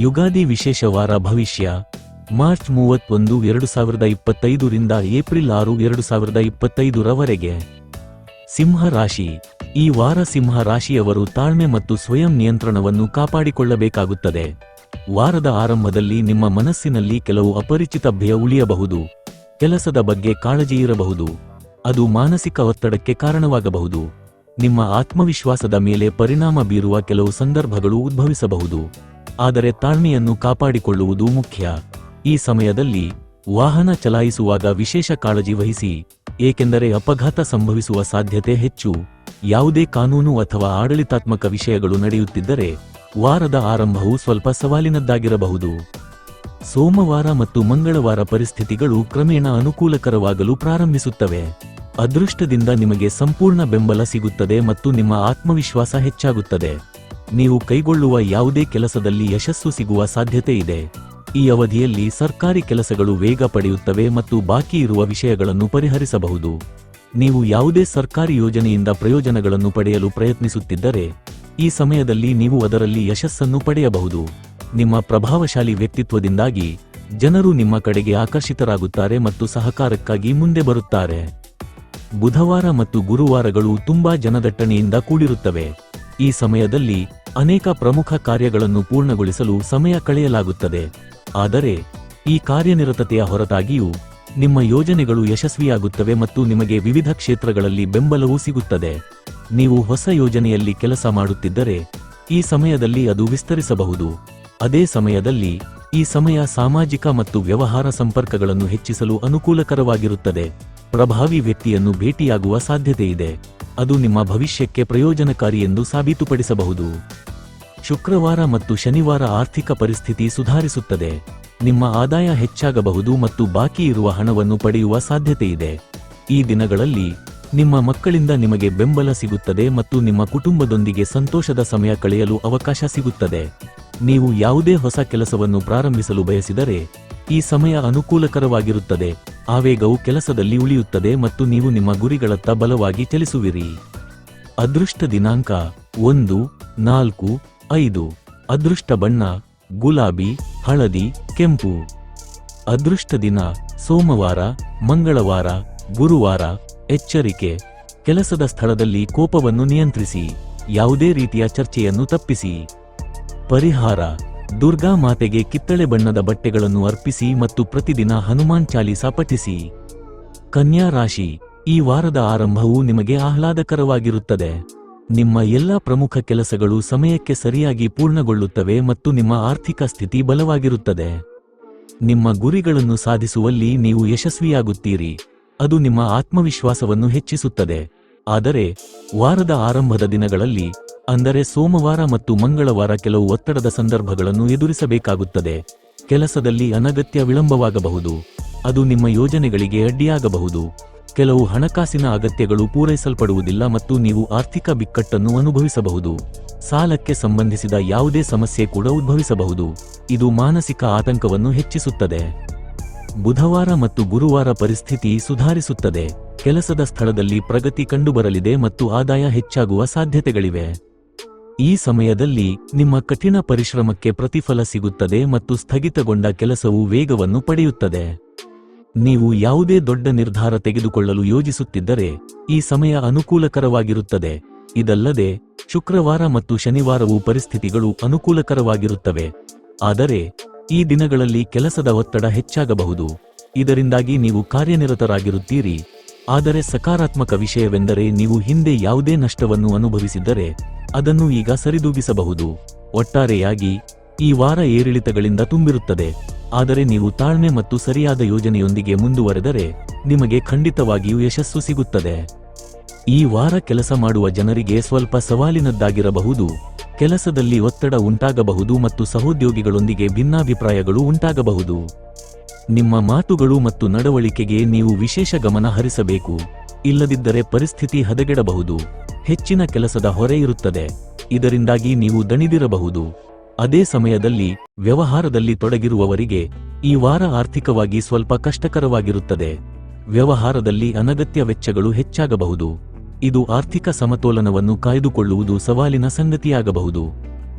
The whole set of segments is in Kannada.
ಯುಗಾದಿ ವಿಶೇಷ ವಾರ ಭವಿಷ್ಯ. ಮಾರ್ಚ್ ಮೂವತ್ತೊಂದು, ಎರಡು ಸಾವಿರದ ಇಪ್ಪತ್ತೈದರಿಂದ ಏಪ್ರಿಲ್ ಆರು, ಎರಡು ಸಾವಿರದ ಇಪ್ಪತ್ತೈದರವರೆಗೆ ಸಿಂಹ ರಾಶಿ. ಈ ವಾರ ಸಿಂಹ ರಾಶಿಯವರು ತಾಳ್ಮೆ ಮತ್ತು ಸ್ವಯಂ ನಿಯಂತ್ರಣವನ್ನು ಕಾಪಾಡಿಕೊಳ್ಳಬೇಕಾಗುತ್ತದೆ. ವಾರದ ಆರಂಭದಲ್ಲಿ ನಿಮ್ಮ ಮನಸ್ಸಿನಲ್ಲಿ ಕೆಲವು ಅಪರಿಚಿತ ಭಯ ಉಳಿಯಬಹುದು. ಕೆಲಸದ ಬಗ್ಗೆ ಕಾಳಜಿ ಇರಬಹುದು. ಅದು ಮಾನಸಿಕ ಒತ್ತಡಕ್ಕೆ ಕಾರಣವಾಗಬಹುದು. ನಿಮ್ಮ ಆತ್ಮವಿಶ್ವಾಸದ ಮೇಲೆ ಪರಿಣಾಮ ಬೀರುವ ಕೆಲವು ಸಂದರ್ಭಗಳು ಉದ್ಭವಿಸಬಹುದು. ಆದರೆ ತಾಳ್ಮೆಯನ್ನು ಕಾಪಾಡಿಕೊಳ್ಳುವುದು ಮುಖ್ಯ. ಈ ಸಮಯದಲ್ಲಿ ವಾಹನ ಚಲಾಯಿಸುವಾಗ ವಿಶೇಷ ಕಾಳಜಿ ವಹಿಸಿ, ಏಕೆಂದರೆ ಅಪಘಾತ ಸಂಭವಿಸುವ ಸಾಧ್ಯತೆ ಹೆಚ್ಚು. ಯಾವುದೇ ಕಾನೂನು ಅಥವಾ ಆಡಳಿತಾತ್ಮಕ ವಿಷಯಗಳು ನಡೆಯುತ್ತಿದ್ದರೆ, ವಾರದ ಆರಂಭವು ಸ್ವಲ್ಪ ಸವಾಲಿನದ್ದಾಗಿರಬಹುದು. ಸೋಮವಾರ ಮತ್ತು ಮಂಗಳವಾರ ಪರಿಸ್ಥಿತಿಗಳು ಕ್ರಮೇಣ ಅನುಕೂಲಕರವಾಗಲು ಪ್ರಾರಂಭಿಸುತ್ತವೆ. ಅದೃಷ್ಟದಿಂದ ನಿಮಗೆ ಸಂಪೂರ್ಣ ಬೆಂಬಲ ಸಿಗುತ್ತದೆ ಮತ್ತು ನಿಮ್ಮ ಆತ್ಮವಿಶ್ವಾಸ ಹೆಚ್ಚಾಗುತ್ತದೆ. ನೀವು ಕೈಗೊಳ್ಳುವ ಯಾವುದೇ ಕೆಲಸದಲ್ಲಿ ಯಶಸ್ಸು ಸಿಗುವ ಸಾಧ್ಯತೆ ಇದೆ. ಈ ಅವಧಿಯಲ್ಲಿ ಸರ್ಕಾರಿ ಕೆಲಸಗಳು ವೇಗ ಪಡೆಯುತ್ತವೆ ಮತ್ತು ಬಾಕಿ ಇರುವ ವಿಷಯಗಳನ್ನು ಪರಿಹರಿಸಬಹುದು. ನೀವು ಯಾವುದೇ ಸರ್ಕಾರಿ ಯೋಜನೆಯಿಂದ ಪ್ರಯೋಜನಗಳನ್ನು ಪಡೆಯಲು ಪ್ರಯತ್ನಿಸುತ್ತಿದ್ದರೆ, ಈ ಸಮಯದಲ್ಲಿ ನೀವು ಅದರಲ್ಲಿ ಯಶಸ್ಸನ್ನು ಪಡೆಯಬಹುದು. ನಿಮ್ಮ ಪ್ರಭಾವಶಾಲಿ ವ್ಯಕ್ತಿತ್ವದಿಂದಾಗಿ ಜನರು ನಿಮ್ಮ ಕಡೆಗೆ ಆಕರ್ಷಿತರಾಗುತ್ತಾರೆ ಮತ್ತು ಸಹಕಾರಕ್ಕಾಗಿ ಮುಂದೆ ಬರುತ್ತಾರೆ. ಬುಧವಾರ ಮತ್ತು ಗುರುವಾರಗಳು ತುಂಬಾ ಜನದಟ್ಟಣೆಯಿಂದ ಕೂಡಿರುತ್ತವೆ. ಈ ಸಮಯದಲ್ಲಿ ಅನೇಕ ಪ್ರಮುಖ ಕಾರ್ಯಗಳನ್ನು ಪೂರ್ಣಗೊಳಿಸಲು ಸಮಯ ಕಳೆಯಲಾಗುತ್ತದೆ. ಆದರೆ, ಈ ಕಾರ್ಯನಿರತತೆಯ ಹೊರತಾಗಿಯೂ, ನಿಮ್ಮ ಯೋಜನೆಗಳು ಯಶಸ್ವಿಯಾಗುತ್ತವೆ ಮತ್ತು ನಿಮಗೆ ವಿವಿಧ ಕ್ಷೇತ್ರಗಳಲ್ಲಿ ಬೆಂಬಲವೂ ಸಿಗುತ್ತದೆ. ನೀವು ಹೊಸ ಯೋಜನೆಯಲ್ಲಿ ಕೆಲಸ ಮಾಡುತ್ತಿದ್ದರೆ, ಈ ಸಮಯದಲ್ಲಿ ಅದು ವಿಸ್ತರಿಸಬಹುದು. ಅದೇ ಸಮಯದಲ್ಲಿ, ಈ ಸಮಯ ಸಾಮಾಜಿಕ ಮತ್ತು ವ್ಯವಹಾರ ಸಂಪರ್ಕಗಳನ್ನು ಹೆಚ್ಚಿಸಲು ಅನುಕೂಲಕರವಾಗಿರುತ್ತದೆ. ಪ್ರಭಾವಿ ವ್ಯಕ್ತಿಯನ್ನು ಭೇಟಿಯಾಗುವ ಸಾಧ್ಯತೆಯಿದೆ. ಅದು ನಿಮ್ಮ ಭವಿಷ್ಯಕ್ಕೆ ಪ್ರಯೋಜನಕಾರಿ ಎಂದು ಸಾಬೀತುಪಡಿಸಬಹುದು. ಶುಕ್ರವಾರ ಮತ್ತು ಶನಿವಾರ ಆರ್ಥಿಕ ಪರಿಸ್ಥಿತಿ ಸುಧಾರಿಸುತ್ತದೆ. ನಿಮ್ಮ ಆದಾಯ ಹೆಚ್ಚಾಗಬಹುದು ಮತ್ತು ಬಾಕಿ ಇರುವ ಹಣವನ್ನು ಪಡೆಯುವ ಸಾಧ್ಯತೆಯಿದೆ ಈ ದಿನಗಳಲ್ಲಿ ನಿಮ್ಮ ಮಕ್ಕಳಿಂದ ನಿಮಗೆ ಬೆಂಬಲ ಸಿಗುತ್ತದೆ ಮತ್ತು ನಿಮ್ಮ ಕುಟುಂಬದೊಂದಿಗೆ ಸಂತೋಷದ ಸಮಯ ಕಳೆಯಲು ಅವಕಾಶ ಸಿಗುತ್ತದೆ. ನೀವು ಯಾವುದೇ ಹೊಸ ಕೆಲಸವನ್ನು ಪ್ರಾರಂಭಿಸಲು ಬಯಸಿದರೆ ಈ ಸಮಯ ಅನುಕೂಲಕರವಾಗಿರುತ್ತದೆ. ಆವೇಗವು ಕೆಲಸದಲ್ಲಿ ಉಳಿಯುತ್ತದೆ ಮತ್ತು ನೀವು ನಿಮ್ಮ ಗುರಿಗಳತ್ತ ಬಲವಾಗಿ ಚಲಿಸುವಿರಿ. ಅದೃಷ್ಟ ದಿನಾಂಕ ಒಂದು, ನಾಲ್ಕು, ಐದು. ಅದೃಷ್ಟ ಬಣ್ಣ, ಗುಲಾಬಿ, ಹಳದಿ, ಕೆಂಪು. ಅದೃಷ್ಟ ದಿನ ಸೋಮವಾರ, ಮಂಗಳವಾರ, ಗುರುವಾರ. ಎಚ್ಚರಿಕೆ ಕೆಲಸದ ಸ್ಥಳದಲ್ಲಿ ಕೋಪವನ್ನು ನಿಯಂತ್ರಿಸಿ. ಯಾವುದೇ ರೀತಿಯ ಚರ್ಚೆಯನ್ನು ತಪ್ಪಿಸಿ. ಪರಿಹಾರ ದುರ್ಗಾ ಮಾತೆಗೆ ಕಿತ್ತಳೆ ಬಣ್ಣದ ಬಟ್ಟೆಗಳನ್ನು ಅರ್ಪಿಸಿ ಮತ್ತು ಪ್ರತಿದಿನ ಹನುಮಾನ್ ಚಾಲೀಸ ಪಠಿಸಿ. ಕನ್ಯಾ ರಾಶಿ, ಈ ವಾರದ ಆರಂಭವು ನಿಮಗೆ ಆಹ್ಲಾದಕರವಾಗಿರುತ್ತದೆ. ನಿಮ್ಮ ಎಲ್ಲ ಪ್ರಮುಖ ಕೆಲಸಗಳು ಸಮಯಕ್ಕೆ ಸರಿಯಾಗಿ ಪೂರ್ಣಗೊಳ್ಳುತ್ತವೆ ಮತ್ತು ನಿಮ್ಮ ಆರ್ಥಿಕ ಸ್ಥಿತಿ ಬಲವಾಗಿರುತ್ತದೆ. ನಿಮ್ಮ ಗುರಿಗಳನ್ನು ಸಾಧಿಸುವಲ್ಲಿ ನೀವು ಯಶಸ್ವಿಯಾಗುತ್ತೀರಿ. ಅದು ನಿಮ್ಮ ಆತ್ಮವಿಶ್ವಾಸವನ್ನು ಹೆಚ್ಚಿಸುತ್ತದೆ. ಆದರೆ, ವಾರದ ಆರಂಭದ ದಿನಗಳಲ್ಲಿ ಅಂದರೆ ಸೋಮವಾರ ಮತ್ತು ಮಂಗಳವಾರ ಕೆಲವು ಒತ್ತಡದ ಸಂದರ್ಭಗಳನ್ನು ಎದುರಿಸಬೇಕಾಗುತ್ತದೆ. ಕೆಲಸದಲ್ಲಿ ಅನಗತ್ಯ ವಿಳಂಬವಾಗಬಹುದು. ಅದು ನಿಮ್ಮ ಯೋಜನೆಗಳಿಗೆ ಅಡ್ಡಿಯಾಗಬಹುದು. ಕೆಲವು ಹಣಕಾಸಿನ ಅಗತ್ಯಗಳು ಪೂರೈಸಲ್ಪಡುವುದಿಲ್ಲ ಮತ್ತು ನೀವು ಆರ್ಥಿಕ ಬಿಕ್ಕಟ್ಟನ್ನು ಅನುಭವಿಸಬಹುದು. ಸಾಲಕ್ಕೆ ಸಂಬಂಧಿಸಿದ ಯಾವುದೇ ಸಮಸ್ಯೆ ಕೂಡ ಉದ್ಭವಿಸಬಹುದು. ಇದು ಮಾನಸಿಕ ಆತಂಕವನ್ನು ಹೆಚ್ಚಿಸುತ್ತದೆ. ಬುಧವಾರ ಮತ್ತು ಗುರುವಾರ ಪರಿಸ್ಥಿತಿ ಸುಧಾರಿಸುತ್ತದೆ. ಕೆಲಸದ ಸ್ಥಳದಲ್ಲಿ ಪ್ರಗತಿ ಕಂಡುಬರಲಿದೆ ಮತ್ತು ಆದಾಯ ಹೆಚ್ಚಾಗುವ ಸಾಧ್ಯತೆಗಳಿವೆ. ಈ ಸಮಯದಲ್ಲಿ ನಿಮ್ಮ ಕಠಿಣ ಪರಿಶ್ರಮಕ್ಕೆ ಪ್ರತಿಫಲ ಸಿಗುತ್ತದೆ ಮತ್ತು ಸ್ಥಗಿತಗೊಂಡ ಕೆಲಸವು ವೇಗವನ್ನು ಪಡೆಯುತ್ತದೆ. ನೀವು ಯಾವುದೇ ದೊಡ್ಡ ನಿರ್ಧಾರ ತೆಗೆದುಕೊಳ್ಳಲು ಯೋಜಿಸುತ್ತಿದ್ದರೆ ಈ ಸಮಯ ಅನುಕೂಲಕರವಾಗಿರುತ್ತದೆ. ಇದಲ್ಲದೆ, ಶುಕ್ರವಾರ ಮತ್ತು ಶನಿವಾರವು ಪರಿಸ್ಥಿತಿಗಳು ಅನುಕೂಲಕರವಾಗಿರುತ್ತವೆ. ಆದರೆ, ಈ ದಿನಗಳಲ್ಲಿ ಕೆಲಸದ ಒತ್ತಡ ಹೆಚ್ಚಾಗಬಹುದು. ಇದರಿಂದಾಗಿ ನೀವು ಕಾರ್ಯನಿರತರಾಗಿರುತ್ತೀರಿ. ಆದರೆ ಸಕಾರಾತ್ಮಕ ವಿಷಯವೆಂದರೆ ನೀವು ಹಿಂದೆ ಯಾವುದೇ ನಷ್ಟವನ್ನು ಅನುಭವಿಸಿದ್ದರೆ ಅದನ್ನು ಈಗ ಸರಿದೂಗಿಸಬಹುದು. ಒಟ್ಟಾರೆಯಾಗಿ, ಈ ವಾರ ಏರಿಳಿತಗಳಿಂದ ತುಂಬಿರುತ್ತದೆ. ಆದರೆ ನೀವು ತಾಳ್ಮೆ ಮತ್ತು ಸರಿಯಾದ ಯೋಜನೆಯೊಂದಿಗೆ ಮುಂದುವರೆದರೆ, ನಿಮಗೆ ಖಂಡಿತವಾಗಿಯೂ ಯಶಸ್ಸು ಸಿಗುತ್ತದೆ. ಈ ವಾರ ಕೆಲಸ ಮಾಡುವ ಜನರಿಗೆ ಸ್ವಲ್ಪ ಸವಾಲಿನದ್ದಾಗಿರಬಹುದು. ಕೆಲಸದಲ್ಲಿ ಒತ್ತಡ ಉಂಟಾಗಬಹುದು ಮತ್ತು ಸಹೋದ್ಯೋಗಿಗಳೊಂದಿಗೆ ಭಿನ್ನಾಭಿಪ್ರಾಯಗಳು ಉಂಟಾಗಬಹುದು. ನಿಮ್ಮ ಮಾತುಗಳು ಮತ್ತು ನಡವಳಿಕೆಗೆ ನೀವು ವಿಶೇಷ ಗಮನ ಹರಿಸಬೇಕು. ಇಲ್ಲದಿದ್ದರೆ ಪರಿಸ್ಥಿತಿ ಹದಗೆಡಬಹುದು. ಹೆಚ್ಚಿನ ಕೆಲಸದ ಹೊರೆ ಇರುತ್ತದೆ. ಇದರಿಂದಾಗಿ ನೀವು ದಣಿದಿರಬಹುದು. ಅದೇ ಸಮಯದಲ್ಲಿ ವ್ಯವಹಾರದಲ್ಲಿ ತೊಡಗಿರುವವರಿಗೆ ಈ ವಾರ ಆರ್ಥಿಕವಾಗಿ ಸ್ವಲ್ಪ ಕಷ್ಟಕರವಾಗಿರುತ್ತದೆ. ವ್ಯವಹಾರದಲ್ಲಿ ಅನಗತ್ಯ ವೆಚ್ಚಗಳು ಹೆಚ್ಚಾಗಬಹುದು. ಇದು ಆರ್ಥಿಕ ಸಮತೋಲನವನ್ನು ಕಾಯ್ದುಕೊಳ್ಳುವುದು ಸವಾಲಿನ ಸಂಗತಿಯಾಗಬಹುದು.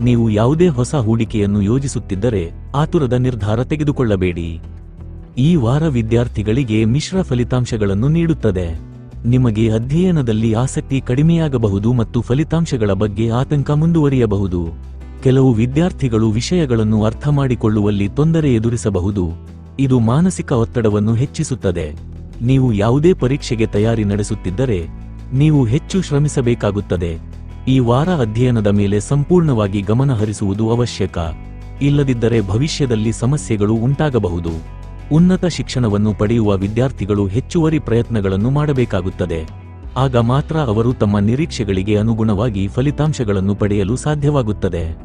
ನೀವು ಯಾವುದೇ ಹೊಸ ಹೂಡಿಕೆಯನ್ನು ಯೋಜಿಸುತ್ತಿದ್ದರೆ ಆತುರದ ನಿರ್ಧಾರ ತೆಗೆದುಕೊಳ್ಳಬೇಡಿ. ಈ ವಾರ ವಿದ್ಯಾರ್ಥಿಗಳಿಗೆ ಮಿಶ್ರ ಫಲಿತಾಂಶಗಳನ್ನು ನೀಡುತ್ತದೆ. ನಿಮಗೆ ಅಧ್ಯಯನದಲ್ಲಿ ಆಸಕ್ತಿ ಕಡಿಮೆಯಾಗಬಹುದು ಮತ್ತು ಫಲಿತಾಂಶಗಳ ಬಗ್ಗೆ ಆತಂಕ ಮುಂದುವರಿಯಬಹುದು. ಕೆಲವು ವಿದ್ಯಾರ್ಥಿಗಳು ವಿಷಯಗಳನ್ನು ಅರ್ಥಮಾಡಿಕೊಳ್ಳುವಲ್ಲಿ ತೊಂದರೆ ಎದುರಿಸಬಹುದು. ಇದು ಮಾನಸಿಕ ಒತ್ತಡವನ್ನು ಹೆಚ್ಚಿಸುತ್ತದೆ. ನೀವು ಯಾವುದೇ ಪರೀಕ್ಷೆಗೆ ತಯಾರಿ ನಡೆಸುತ್ತಿದ್ದರೆ, ನೀವು ಹೆಚ್ಚು ಶ್ರಮಿಸಬೇಕಾಗುತ್ತದೆ. ಈ ವಾರ ಅಧ್ಯಯನದ ಮೇಲೆ ಸಂಪೂರ್ಣವಾಗಿ ಗಮನಹರಿಸುವುದು ಅವಶ್ಯಕ. ಇಲ್ಲದಿದ್ದರೆ ಭವಿಷ್ಯದಲ್ಲಿ ಸಮಸ್ಯೆಗಳು ಉಂಟಾಗಬಹುದು. ಉನ್ನತ ಶಿಕ್ಷಣವನ್ನು ಪಡೆಯುವ ವಿದ್ಯಾರ್ಥಿಗಳು ಹೆಚ್ಚುವರಿ ಪ್ರಯತ್ನಗಳನ್ನು ಮಾಡಬೇಕಾಗುತ್ತದೆ. ಆಗ ಮಾತ್ರ ಅವರು ತಮ್ಮ ನಿರೀಕ್ಷೆಗಳಿಗೆ ಅನುಗುಣವಾಗಿ ಫಲಿತಾಂಶಗಳನ್ನು ಪಡೆಯಲು ಸಾಧ್ಯವಾಗುತ್ತದೆ.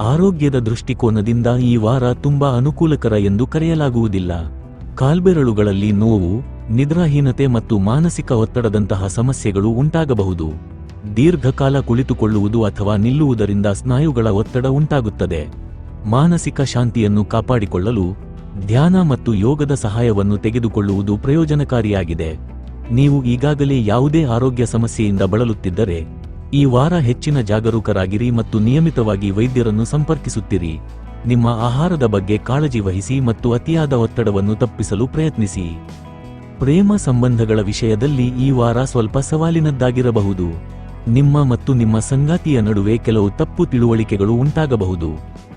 ಆರೋಗ್ಯದ ದೃಷ್ಟಿಕೋನದಿಂದ ಈ ವಾರ ತುಂಬಾ ಅನುಕೂಲಕರ ಎಂದು ಕರೆಯಲಾಗುವುದಿಲ್ಲ. ಕಾಲ್ಬೆರಳುಗಳಲ್ಲಿ ನೋವು, ನಿದ್ರಾಹೀನತೆ ಮತ್ತು ಮಾನಸಿಕ ಒತ್ತಡದಂತಹ ಸಮಸ್ಯೆಗಳು ಉಂಟಾಗಬಹುದು. ದೀರ್ಘಕಾಲ ಕುಳಿತುಕೊಳ್ಳುವುದು ಅಥವಾ ನಿಲ್ಲುವುದರಿಂದ ಸ್ನಾಯುಗಳ ಒತ್ತಡ ಉಂಟಾಗುತ್ತದೆ. ಮಾನಸಿಕ ಶಾಂತಿಯನ್ನು ಕಾಪಾಡಿಕೊಳ್ಳಲು ಧ್ಯಾನ ಮತ್ತು ಯೋಗದ ಸಹಾಯವನ್ನು ತೆಗೆದುಕೊಳ್ಳುವುದು ಪ್ರಯೋಜನಕಾರಿಯಾಗಿದೆ. ನೀವು ಈಗಾಗಲೇ ಯಾವುದೇ ಆರೋಗ್ಯ ಸಮಸ್ಯೆಯಿಂದ ಬಳಲುತ್ತಿದ್ದರೆ, ಈ ವಾರ ಹೆಚ್ಚಿನ ಜಾಗರೂಕರಾಗಿರಿ ಮತ್ತು ನಿಯಮಿತವಾಗಿ ವೈದ್ಯರನ್ನು ಸಂಪರ್ಕಿಸುತ್ತಿರಿ. ನಿಮ್ಮ ಆಹಾರದ ಬಗ್ಗೆ ಕಾಳಜಿ ವಹಿಸಿ ಮತ್ತು ಅತಿಯಾದ ಒತ್ತಡವನ್ನು ತಪ್ಪಿಸಲು ಪ್ರಯತ್ನಿಸಿ. ಪ್ರೇಮ ಸಂಬಂಧಗಳ ವಿಷಯದಲ್ಲಿ ಈ ವಾರ ಸ್ವಲ್ಪ ಸವಾಲಿನದ್ದಾಗಿರಬಹುದು. ನಿಮ್ಮ ಮತ್ತು ನಿಮ್ಮ ಸಂಗಾತಿಯ ನಡುವೆ ಕೆಲವು ತಪ್ಪು ತಿಳುವಳಿಕೆಗಳು ಉಂಟಾಗಬಹುದು.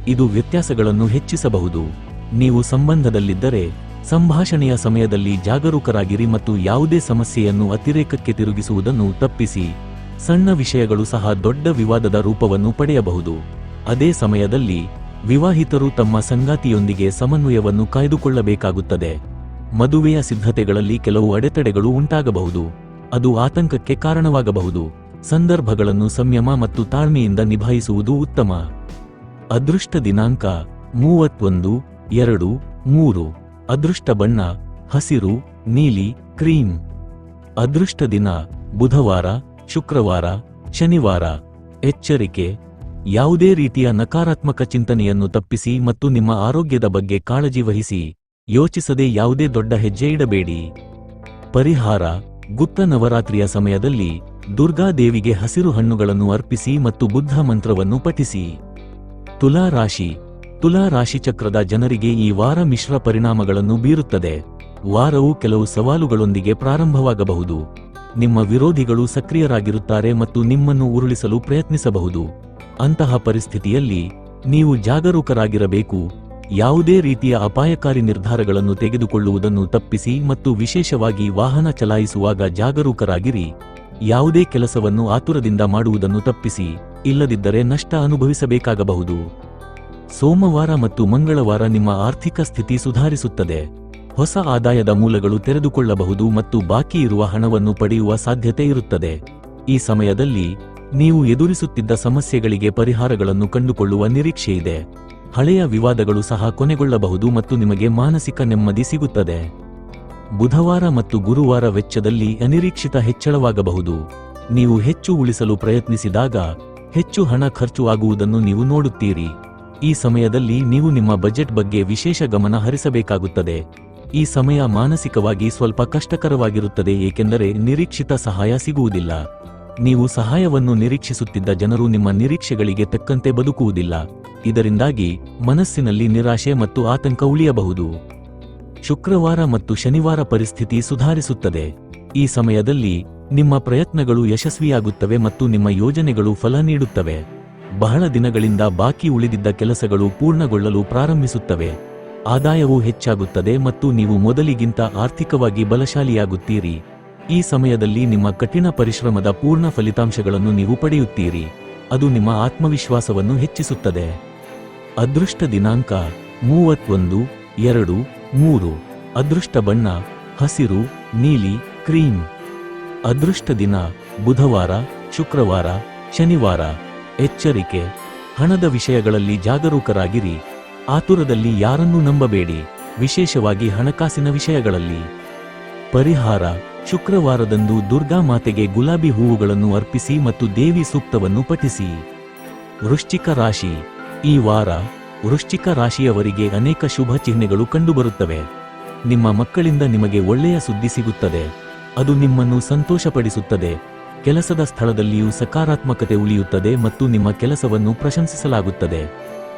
ಇದು ವ್ಯತ್ಯಾಸಗಳನ್ನು ಹೆಚ್ಚಿಸಬಹುದು. ನೀವು ಸಂಬಂಧದಲ್ಲಿದ್ದರೆ ಸಂಭಾಷಣೆಯ ಸಮಯದಲ್ಲಿ ಜಾಗರೂಕರಾಗಿರಿ ಮತ್ತು ಯಾವುದೇ ಸಮಸ್ಯೆಯನ್ನು ಅತಿರೇಕಕ್ಕೆ ತಿರುಗಿಸುವುದನ್ನು ತಪ್ಪಿಸಿ. ಸಣ್ಣ ವಿಷಯಗಳು ಸಹ ದೊಡ್ಡ ವಿವಾದದ ರೂಪವನ್ನು ಪಡೆಯಬಹುದು. ಅದೇ ಸಮಯದಲ್ಲಿ ವಿವಾಹಿತರು ತಮ್ಮ ಸಂಗಾತಿಯೊಂದಿಗೆ ಸಮನ್ವಯವನ್ನು ಕಾಯ್ದುಕೊಳ್ಳಬೇಕಾಗುತ್ತದೆ. ಮದುವೆಯ ಸಿದ್ಧತೆಗಳಲ್ಲಿ ಕೆಲವು ಅಡೆತಡೆಗಳು ಉಂಟಾಗಬಹುದು. ಅದು ಆತಂಕಕ್ಕೆ ಕಾರಣವಾಗಬಹುದು. ಸಂದರ್ಭಗಳನ್ನು ಸಂಯಮ ಮತ್ತು ತಾಳ್ಮೆಯಿಂದ ನಿಭಾಯಿಸುವುದು ಉತ್ತಮ. ಅದೃಷ್ಟ ದಿನಾಂಕ ಮೂವತ್ತೊಂದು. ಎರಡು, ಮೂರು, ಅದೃಷ್ಟ ಬಣ್ಣ, ಹಸಿರು, ನೀಲಿ ಕ್ರೀಮ್ ಅದೃಷ್ಟ ದಿನ, ಬುಧವಾರ, ಶುಕ್ರವಾರ, ಶನಿವಾರ. ಎಚ್ಚರಿಕೆ, ಯಾವುದೇ ರೀತಿಯ ನಕಾರಾತ್ಮಕ ಚಿಂತನೆಯನ್ನು ತಪ್ಪಿಸಿ ಮತ್ತು ನಿಮ್ಮ ಆರೋಗ್ಯದ ಬಗ್ಗೆ ಕಾಳಜಿ ವಹಿಸಿ. ಯೋಚಿಸದೆ ಯಾವುದೇ ದೊಡ್ಡ ಹೆಜ್ಜೆ ಇಡಬೇಡಿ. ಪರಿಹಾರ, ಗುಪ್ತ ನವರಾತ್ರಿಯ ಸಮಯದಲ್ಲಿ ದುರ್ಗಾದೇವಿಗೆ ಹಸಿರು ಹಣ್ಣುಗಳನ್ನು ಅರ್ಪಿಸಿ ಮತ್ತು ಬುದ್ಧ ಮಂತ್ರವನ್ನು ಪಠಿಸಿ. ತುಲಾ ರಾಶಿ ತುಲಾ ರಾಶಿಚಕ್ರದ ಜನರಿಗೆ ಈ ವಾರ ಮಿಶ್ರ ಪರಿಣಾಮಗಳನ್ನು ಬೀರುತ್ತದೆ. ವಾರವು ಕೆಲವು ಸವಾಲುಗಳೊಂದಿಗೆ ಪ್ರಾರಂಭವಾಗಬಹುದು. ನಿಮ್ಮ ವಿರೋಧಿಗಳು ಸಕ್ರಿಯರಾಗಿರುತ್ತಾರೆ ಮತ್ತು ನಿಮ್ಮನ್ನು ಉರುಳಿಸಲು ಪ್ರಯತ್ನಿಸಬಹುದು. ಅಂತಹ ಪರಿಸ್ಥಿತಿಯಲ್ಲಿ ನೀವು ಜಾಗರೂಕರಾಗಿರಬೇಕು. ಯಾವುದೇ ರೀತಿಯ ಅಪಾಯಕಾರಿ ನಿರ್ಧಾರಗಳನ್ನು ತೆಗೆದುಕೊಳ್ಳುವುದನ್ನು ತಪ್ಪಿಸಿ ಮತ್ತು ವಿಶೇಷವಾಗಿ ವಾಹನ ಚಲಾಯಿಸುವಾಗ ಜಾಗರೂಕರಾಗಿರಿ. ಯಾವುದೇ ಕೆಲಸವನ್ನು ಆತುರದಿಂದ ಮಾಡುವುದನ್ನು ತಪ್ಪಿಸಿ, ಇಲ್ಲದಿದ್ದರೆ ನಷ್ಟ ಅನುಭವಿಸಬೇಕಾಗಬಹುದು. ಸೋಮವಾರ ಮತ್ತು ಮಂಗಳವಾರ ನಿಮ್ಮ ಆರ್ಥಿಕ ಸ್ಥಿತಿ ಸುಧಾರಿಸುತ್ತದೆ. ಹೊಸ ಆದಾಯದ ಮೂಲಗಳು ತೆರೆದುಕೊಳ್ಳಬಹುದು ಮತ್ತು ಬಾಕಿ ಇರುವ ಹಣವನ್ನು ಪಡೆಯುವ ಸಾಧ್ಯತೆ ಇರುತ್ತದೆ. ಈ ಸಮಯದಲ್ಲಿ ನೀವು ಎದುರಿಸುತ್ತಿದ್ದ ಸಮಸ್ಯೆಗಳಿಗೆ ಪರಿಹಾರಗಳನ್ನು ಕಂಡುಕೊಳ್ಳುವ ನಿರೀಕ್ಷೆಯಿದೆ ಹಳೆಯ ವಿವಾದಗಳು ಸಹ ಕೊನೆಗೊಳ್ಳಬಹುದು ಮತ್ತು ನಿಮಗೆ ಮಾನಸಿಕ ನೆಮ್ಮದಿ ಸಿಗುತ್ತದೆ. ಬುಧವಾರ ಮತ್ತು ಗುರುವಾರ ವೆಚ್ಚದಲ್ಲಿ ಅನಿರೀಕ್ಷಿತ ಹೆಚ್ಚಳವಾಗಬಹುದು. ನೀವು ಹೆಚ್ಚು ಉಳಿಸಲು ಪ್ರಯತ್ನಿಸಿದಾಗ ಹೆಚ್ಚು ಹಣ ಖರ್ಚು ಆಗುವುದನ್ನು ನೀವು ನೋಡುತ್ತೀರಿ. ಈ ಸಮಯದಲ್ಲಿ ನೀವು ನಿಮ್ಮ ಬಜೆಟ್ ಬಗ್ಗೆ ವಿಶೇಷ ಗಮನ ಹರಿಸಬೇಕಾಗುತ್ತದೆ. ಈ ಸಮಯ ಮಾನಸಿಕವಾಗಿ ಸ್ವಲ್ಪ ಕಷ್ಟಕರವಾಗಿರುತ್ತದೆ, ಏಕೆಂದರೆ ನಿರೀಕ್ಷಿತ ಸಹಾಯ ಸಿಗುವುದಿಲ್ಲ. ನೀವು ಸಹಾಯವನ್ನು ನಿರೀಕ್ಷಿಸುತ್ತಿದ್ದ ಜನರು ನಿಮ್ಮ ನಿರೀಕ್ಷೆಗಳಿಗೆ ತಕ್ಕಂತೆ ಬದುಕುವುದಿಲ್ಲ. ಇದರಿಂದಾಗಿ ಮನಸ್ಸಿನಲ್ಲಿ ನಿರಾಶೆ ಮತ್ತು ಆತಂಕ ಉಳಿಯಬಹುದು. ಶುಕ್ರವಾರ ಮತ್ತು ಶನಿವಾರ ಪರಿಸ್ಥಿತಿ ಸುಧಾರಿಸುತ್ತದೆ. ಈ ಸಮಯದಲ್ಲಿ ನಿಮ್ಮ ಪ್ರಯತ್ನಗಳು ಯಶಸ್ವಿಯಾಗುತ್ತವೆ ಮತ್ತು ನಿಮ್ಮ ಯೋಜನೆಗಳು ಫಲ ನೀಡುತ್ತವೆ. ಬಹಳ ದಿನಗಳಿಂದ ಬಾಕಿ ಉಳಿದಿದ್ದ ಕೆಲಸಗಳು ಪೂರ್ಣಗೊಳ್ಳಲು ಪ್ರಾರಂಭಿಸುತ್ತವೆ. ಆದಾಯವು ಹೆಚ್ಚಾಗುತ್ತದೆ ಮತ್ತು ನೀವು ಮೊದಲಿಗಿಂತ ಆರ್ಥಿಕವಾಗಿ ಬಲಶಾಲಿಯಾಗುತ್ತೀರಿ. ಈ ಸಮಯದಲ್ಲಿ ನಿಮ್ಮ ಕಠಿಣ ಪರಿಶ್ರಮದ ಪೂರ್ಣ ಫಲಿತಾಂಶಗಳನ್ನು ನೀವು ಪಡೆಯುತ್ತೀರಿ. ಅದು ನಿಮ್ಮ ಆತ್ಮವಿಶ್ವಾಸವನ್ನು ಹೆಚ್ಚಿಸುತ್ತದೆ. ಅದೃಷ್ಟ ದಿನಾಂಕ ಮೂವತ್ತೊಂದು, ಎರಡು, ಮೂರು. ಅದೃಷ್ಟ ಬಣ್ಣ, ಹಸಿರು, ನೀಲಿ, ಕ್ರೀಮ್. ಅದೃಷ್ಟ ದಿನ ಬುಧವಾರ, ಶುಕ್ರವಾರ, ಶನಿವಾರ. ಎಚ್ಚರಿಕೆ, ಹಣದ ವಿಷಯಗಳಲ್ಲಿ ಜಾಗರೂಕರಾಗಿರಿ. ಆತುರದಲ್ಲಿ ಯಾರನ್ನೂ ನಂಬಬೇಡಿ, ವಿಶೇಷವಾಗಿ ಹಣಕಾಸಿನ ವಿಷಯಗಳಲ್ಲಿ. ಪರಿಹಾರ, ಶುಕ್ರವಾರದಂದು ದುರ್ಗಾ ಮಾತೆಗೆ ಗುಲಾಬಿ ಹೂವುಗಳನ್ನು ಅರ್ಪಿಸಿ ಮತ್ತು ದೇವಿ ಸೂಕ್ತವನ್ನು ಪಠಿಸಿ. ವೃಶ್ಚಿಕ ರಾಶಿ, ಈ ವಾರ ವೃಶ್ಚಿಕ ರಾಶಿಯವರಿಗೆ ಅನೇಕ ಶುಭ ಚಿಹ್ನೆಗಳು ಕಂಡುಬರುತ್ತವೆ. ನಿಮ್ಮ ಮಕ್ಕಳಿಂದ ನಿಮಗೆ ಒಳ್ಳೆಯ ಸುದ್ದಿ ಸಿಗುತ್ತದೆ. ಅದು ನಿಮ್ಮನ್ನು ಸಂತೋಷಪಡಿಸುತ್ತದೆ. ಕೆಲಸದ ಸ್ಥಳದಲ್ಲಿಯೂ ಸಕಾರಾತ್ಮಕತೆ ಉಳಿಯುತ್ತದೆ ಮತ್ತು ನಿಮ್ಮ ಕೆಲಸವನ್ನು ಪ್ರಶಂಸಿಸಲಾಗುತ್ತದೆ.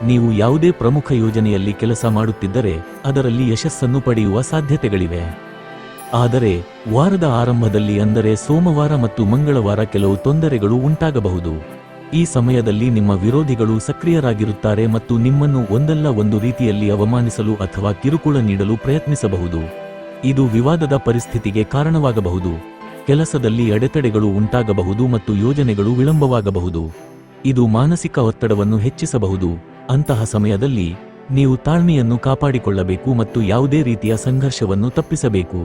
ನೀವು ಯಾವುದೇ ಪ್ರಮುಖ ಯೋಜನೆಯಲ್ಲಿ ಕೆಲಸ ಮಾಡುತ್ತಿದ್ದರೆ, ಅದರಲ್ಲಿ ಯಶಸ್ಸನ್ನು ಪಡೆಯುವ ಸಾಧ್ಯತೆಗಳಿವೆ. ಆದರೆ, ವಾರದ ಆರಂಭದಲ್ಲಿ ಅಂದರೆ ಸೋಮವಾರ ಮತ್ತು ಮಂಗಳವಾರ ಕೆಲವು ತೊಂದರೆಗಳು ಉಂಟಾಗಬಹುದು. ಈ ಸಮಯದಲ್ಲಿ ನಿಮ್ಮ ವಿರೋಧಿಗಳು ಸಕ್ರಿಯರಾಗಿರುತ್ತಾರೆ ಮತ್ತು ನಿಮ್ಮನ್ನು ಒಂದಲ್ಲ ಒಂದು ರೀತಿಯಲ್ಲಿ ಅವಮಾನಿಸಲು ಅಥವಾ ಕಿರುಕುಳ ನೀಡಲು ಪ್ರಯತ್ನಿಸಬಹುದು. ಇದು ವಿವಾದದ ಪರಿಸ್ಥಿತಿಗೆ ಕಾರಣವಾಗಬಹುದು. ಕೆಲಸದಲ್ಲಿ ಅಡೆತಡೆಗಳು ಉಂಟಾಗಬಹುದು ಮತ್ತು ಯೋಜನೆಗಳು ವಿಳಂಬವಾಗಬಹುದು. ಇದು ಮಾನಸಿಕ ಒತ್ತಡವನ್ನು ಹೆಚ್ಚಿಸಬಹುದು. ಅಂತಹ ಸಮಯದಲ್ಲಿ ನೀವು ತಾಳ್ಮೆಯನ್ನು ಕಾಪಾಡಿಕೊಳ್ಳಬೇಕು ಮತ್ತು ಯಾವುದೇ ರೀತಿಯ ಸಂಘರ್ಷವನ್ನು ತಪ್ಪಿಸಬೇಕು.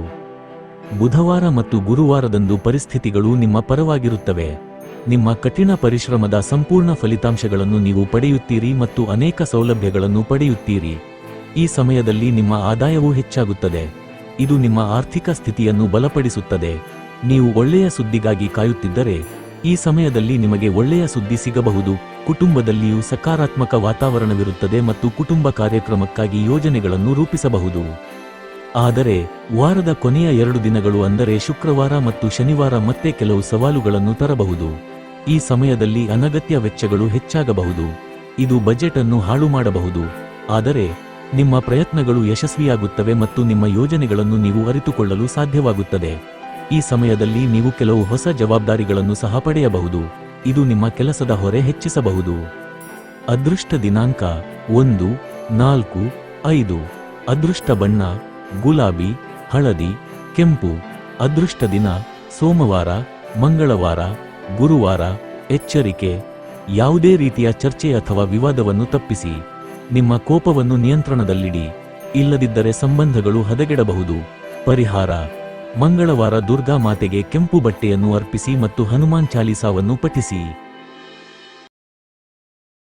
ಬುಧವಾರ ಮತ್ತು ಗುರುವಾರದಂದು ಪರಿಸ್ಥಿತಿಗಳು ನಿಮ್ಮ ಪರವಾಗಿರುತ್ತವೆ. ನಿಮ್ಮ ಕಠಿಣ ಪರಿಶ್ರಮದ ಸಂಪೂರ್ಣ ಫಲಿತಾಂಶಗಳನ್ನು ನೀವು ಪಡೆಯುತ್ತೀರಿ ಮತ್ತು ಅನೇಕ ಸೌಲಭ್ಯಗಳನ್ನು ಪಡೆಯುತ್ತೀರಿ. ಈ ಸಮಯದಲ್ಲಿ ನಿಮ್ಮ ಆದಾಯವೂ ಹೆಚ್ಚಾಗುತ್ತದೆ. ಇದು ನಿಮ್ಮ ಆರ್ಥಿಕ ಸ್ಥಿತಿಯನ್ನು ಬಲಪಡಿಸುತ್ತದೆ. ನೀವು ಒಳ್ಳೆಯ ಸುದ್ದಿಗಾಗಿ ಕಾಯುತ್ತಿದ್ದರೆ ಈ ಸಮಯದಲ್ಲಿ ನಿಮಗೆ ಒಳ್ಳೆಯ ಸುದ್ದಿ ಸಿಗಬಹುದು. ಕುಟುಂಬದಲ್ಲಿಯೂ ಸಕಾರಾತ್ಮಕ ವಾತಾವರಣವಿರುತ್ತದೆ ಮತ್ತು ಕುಟುಂಬ ಕಾರ್ಯಕ್ರಮಕ್ಕಾಗಿ ಯೋಜನೆಗಳನ್ನು ರೂಪಿಸಬಹುದು. ಆದರೆ, ವಾರದ ಕೊನೆಯ ಎರಡು ದಿನಗಳು ಅಂದರೆ ಶುಕ್ರವಾರ ಮತ್ತು ಶನಿವಾರ ಮತ್ತೆ ಕೆಲವು ಸವಾಲುಗಳನ್ನು ತರಬಹುದು. ಈ ಸಮಯದಲ್ಲಿ ಅನಗತ್ಯ ವೆಚ್ಚಗಳು ಹೆಚ್ಚಾಗಬಹುದು. ಇದು ಬಜೆಟ್ ಅನ್ನು ಹಾಳು ಮಾಡಬಹುದು. ಆದರೆ, ನಿಮ್ಮ ಪ್ರಯತ್ನಗಳು ಯಶಸ್ವಿಯಾಗುತ್ತವೆ ಮತ್ತು ನಿಮ್ಮ ಯೋಜನೆಗಳನ್ನು ನೀವು ಅರಿತುಕೊಳ್ಳಲು ಸಾಧ್ಯವಾಗುತ್ತದೆ. ಈ ಸಮಯದಲ್ಲಿ ನೀವು ಕೆಲವು ಹೊಸ ಜವಾಬ್ದಾರಿಗಳನ್ನು ಸಹ ಪಡೆಯಬಹುದು. ಇದು ನಿಮ್ಮ ಕೆಲಸದ ಹೊರೆ ಹೆಚ್ಚಿಸಬಹುದು. ಅದೃಷ್ಟ ದಿನಾಂಕ ಒಂದು, ನಾಲ್ಕು, ಐದು. ಅದೃಷ್ಟ ಬಣ್ಣ, ಗುಲಾಬಿ, ಹಳದಿ, ಕೆಂಪು. ಅದೃಷ್ಟ ದಿನ, ಸೋಮವಾರ, ಮಂಗಳವಾರ, ಗುರುವಾರ. ಎಚ್ಚರಿಕೆ. ಯಾವುದೇ ರೀತಿಯ ಚರ್ಚೆ ಅಥವಾ ವಿವಾದವನ್ನು ತಪ್ಪಿಸಿ. ನಿಮ್ಮ ಕೋಪವನ್ನು ನಿಯಂತ್ರಣದಲ್ಲಿಡಿ. ಇಲ್ಲದಿದ್ದರೆ ಸಂಬಂಧಗಳು ಹದಗೆಡಬಹುದು. ಪರಿಹಾರ. ಮಂಗಳವಾರ ದುರ್ಗಾ ಮಾತೆಗೆ ಕೆಂಪು ಬಟ್ಟೆಯನ್ನು ಅರ್ಪಿಸಿ ಮತ್ತು ಹನುಮಾನ್ ಚಾಲೀಸಾವನ್ನು ಪಠಿಸಿ.